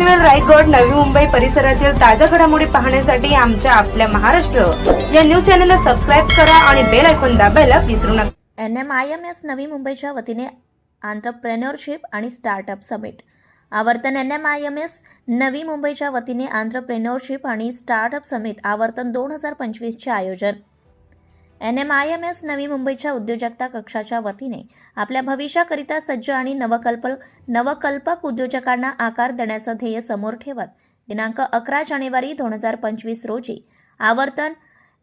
रायगड नवी मुंबई परिसरातील ताज्या घडामोडी पाहण्यासाठी आमच्या आपल्या महाराष्ट्र या न्यूज चॅनलला सबस्क्राईब करा आणि बेल ऐकून दाबायला विसरू नका. N M I M S Navi मुंबईच्या वतीने आंतरप्रेन्युअरशिप आणि startup summit Aavartan N M I M S Navi मुंबईच्या वतीने आंतरप्रेन्युअरशिप आणि स्टार्टअप समिट आवर्तन दोन हजार पंचवीसचे आयोजन. N M I M S Navi मुंबईच्या उद्योजकता कक्षाच्या वतीने आपल्या भविष्याकरिता सज्ज आणि नवकल्प नवकल्पक उद्योजकांना आकार देण्याचं ध्येय समोर ठेवत दिनांक अकरा जानेवारी दोन हजार पंचवीस रोजी आवर्तन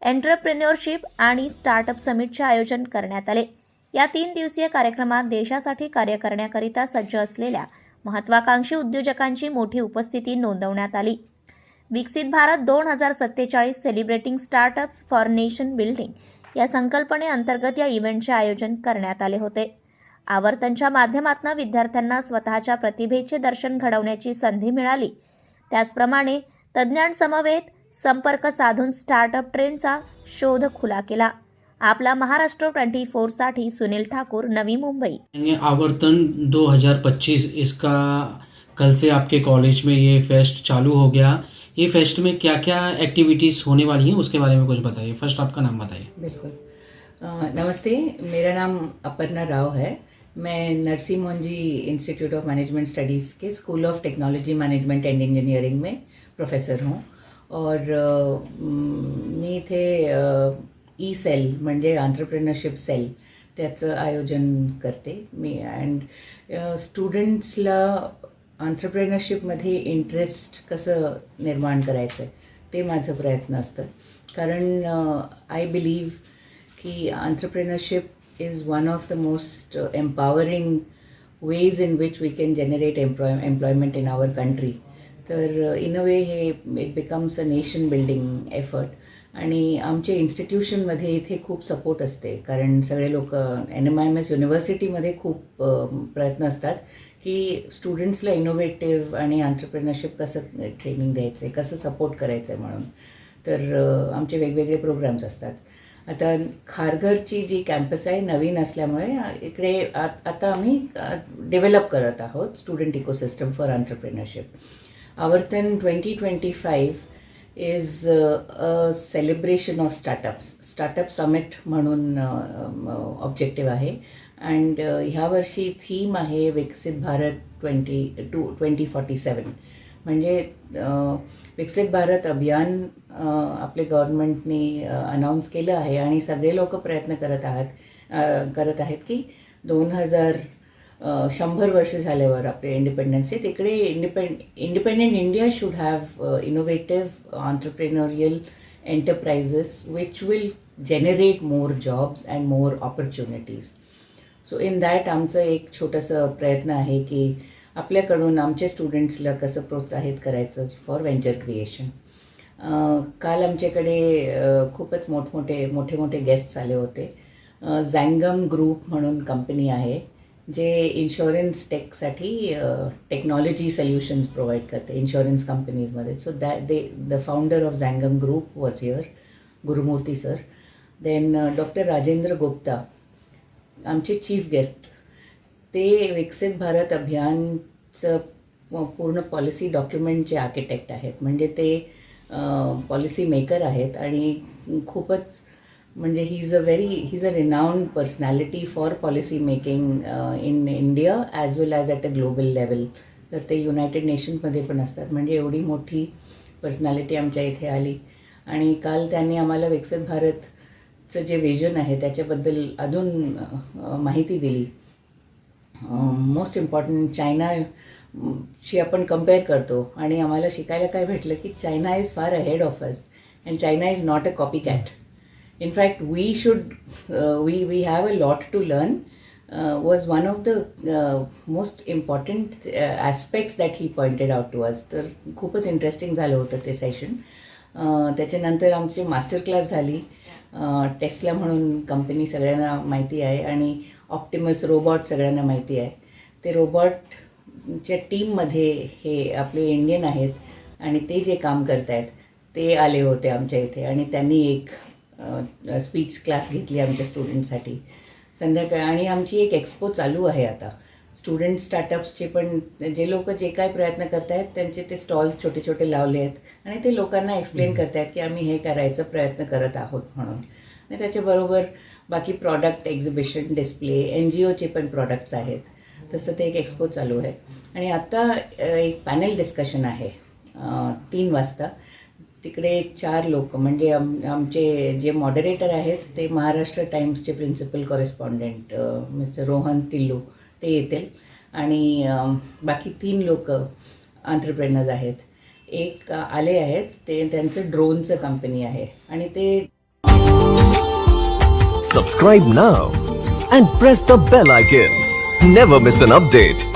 एंटरप्रेन्योरशिप आणि स्टार्टअप समिटचे आयोजन करण्यात आले. या तीन दिवसीय कार्यक्रमात देशासाठी कार्य करण्याकरिता सज्ज असलेल्या महत्वाकांक्षी उद्योजकांची मोठी उपस्थिती नोंदवण्यात आली. विकसित भारत दोन हजार सत्तेचाळीस celebrating startups for nation building या संकल्पनेअंतर्गत या इव्हेंटचे आयोजन करण्यात आले होते. आवर्तनच्या माध्यमातून विद्यार्थ्यांना स्वतःच्या प्रतिभेचे दर्शन घडवण्याची संधी मिळाली. त्याचप्रमाणे तज्ज्ञांसमवेत संपर्क साधून स्टार्टअप ट्रेंडचा शोध खुला केला. आपला महाराष्ट्र ट्वेंटी फोरसाठी सुनील ठाकूर नवी मुंबई. ये आवर्तन 2025 इसका कल से आपके कॉलेज में ये फेस्ट चालू हो गया. ये फेस्ट में क्या क्या एक्टिविटीज़ होने वाली हैं, उसके बारे में कुछ बताइए। फ़र्स्ट आपका नाम बताइए। बिल्कुल। नमस्ते, मेरा नाम अपर्णा राव है। मैं Narsee Monjee institute of management studies K school of technology management and engineering में प्रोफेसर हूँ। और मी इथे ई सेल म्हणजे आंतरप्रिनरशिप सेल त्याचं आयोजन करते मी. अँड स्टुडंट्सला आंतरप्रेनरशिपमध्ये इंटरेस्ट कसं निर्माण करायचं आहे ते माझं प्रयत्न असतं. कारण आय बिलीव्ह की entrepreneurship is one of the most empowering ways in which we can generate employ employment in our country तर इन अ वे हे it becomes a nation building effort आणि आमच्या इन्स्टिट्यूशनमध्ये इथे खूप सपोर्ट असते. कारण सगळे लोक N M I M S युनिव्हर्सिटीमध्ये खूप प्रयत्न असतात की स्टुडंट्सला इनोव्हेटिव्ह आणि आंतरप्रिनरशिप कसं ट्रेनिंग द्यायचं आहे कसं सपोर्ट करायचं आहे म्हणून. तर आमचे वेगवेगळे प्रोग्राम्स असतात. आता खारघरची जी कॅम्पस आहे नवीन असल्यामुळे इकडे आता आम्ही डेव्हलप करत आहोत student ecosystem for entrepreneurship Aavartan twenty twenty five is a celebration of startups startup summit म्हणून ऑब्जेक्टिव्ह आहे. अँड ह्यावर्षी थीम आहे विकसित Bharat twenty two twenty forty seven म्हणजे विकसित भारत अभियान आपले गव्हर्नमेंटने अनाऊन्स केलं आहे आणि सगळे लोक प्रयत्न करत आहात करत आहेत की दोन हजार शंभर वर्ष झाल्यावर आपले इंडिपेंडन्सचे तिकडे independent independent India should have innovative entrepreneurial enterprises which will generate more jobs and more opportunities so in that आमचं एक छोटंसं प्रयत्न आहे की आपल्याकडून आमच्या स्टुडंट्सला कसं प्रोत्साहित करायचं फॉर व्हेंचर क्रिएशन काल आमच्याकडे खूपच मोठमोठे मोठे मोठे गेस्ट्स आले होते. झँगम ग्रुप म्हणून कंपनी आहे. जे इन्शुरन्स टेकसाठी टेक्नॉलॉजी सोल्युशन्स प्रोव्हाइड करते इन्शुरन्स कंपनीजमध्ये so that they the founder of Jangam group was here Gurumurthy sir then doctor Rajendra Gupta आमचे चीफ गेस्ट ते विकसित भारत अभियानचं पूर्ण पॉलिसी डॉक्युमेंटचे आर्किटेक्ट आहेत. म्हणजे ते पॉलिसी मेकर आहेत आणि खूपच म्हणजे he is a very he is a renowned personality for policy making in India as well as at a global level तर ते युनायटेड नेशन्समध्ये पण असतात. म्हणजे एवढी मोठी पर्सनॅलिटी आमच्या इथे आली. आणि काल त्यांनी आम्हाला विकसित भारतचं जे विजन आहे त्याच्याबद्दल अजून माहिती दिली. मोस्ट इम्पॉर्टंट चायना शी आपण कंपेअर करतो. आणि आम्हाला शिकायला काय भेटलं की China is far ahead of us and China is not a copy cat in fact we should uh, we we have a lot to learn. Uh, was one of the uh, most important uh, aspects that he pointed out to us. तर खूपच interesting झालं होतं ते session त्याच्यानंतर आमची master class झाली. Tesla म्हणून company सगळ्यांना माहिती आहे आणि ऑप्टिमस रोबॉट सगळ्यांना माहिती आहे. ते रोबॉटच्या टीममध्ये हे आपले इंडियन आहेत आणि ते जे काम करत आहेत ते आले होते आमच्या इथे आणि त्यांनी एक स्पीच क्लास घेतली आमच्या स्टुडंटसाठी संध्याकाळी आणि आमची एक एक्सपो चालू आहे आता. स्टुडंट स्टार्टअप्सचे पण जे लोक जे काय प्रयत्न करत आहेत त्यांचे ते स्टॉल्स छोटे छोटे लावले आहेत. आणि ते लोकांना एक्सप्लेन करत आहेत की आम्ही हे करायचा प्रयत्न करत आहोत म्हणून. आणि त्याच्याबरोबर बाकी product exhibition display N G ओचे पण प्रॉडक्ट्स आहेत. तसं ते एक एक्सपो चालू आहे. आणि आता अ, एक पॅनल डिस्कशन आहे तीन वाजता. तिकडे चार लोक म्हणजे आम आमचे जे मॉडरेटर आहेत ते Maharashtra टाईम्सचे principal correspondent mister Rohan Tillu ते येतील. आणि बाकी तीन लोक आंतरप्रेनर्स आहेत. एक आले आहेत ते त्यांचं ड्रोनचं कंपनी आहे. आणि ते subscribe now and press the bell icon never miss an update